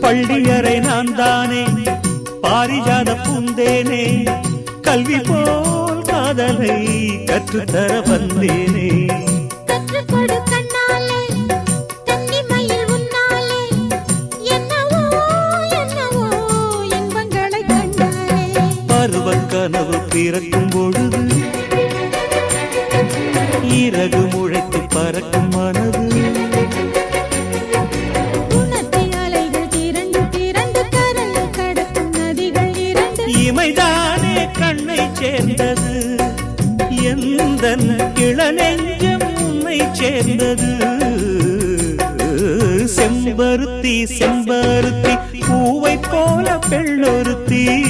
பள்ளியறை நான் தானே பாரிஜாத பூந்தேனே கல்வி போல் காதலை கற்றுத்தர வந்தேனே. கனவு பிறக்கும் பொழுது இறகு முளைத்து பறக்கும் மனது. இமைதானே கண்ணை சேர்ந்தது எந்த உன்னை சேர்ந்தது. செம்பருத்தி செம்பருத்தி பூவை போல பெண்ணொருத்தி.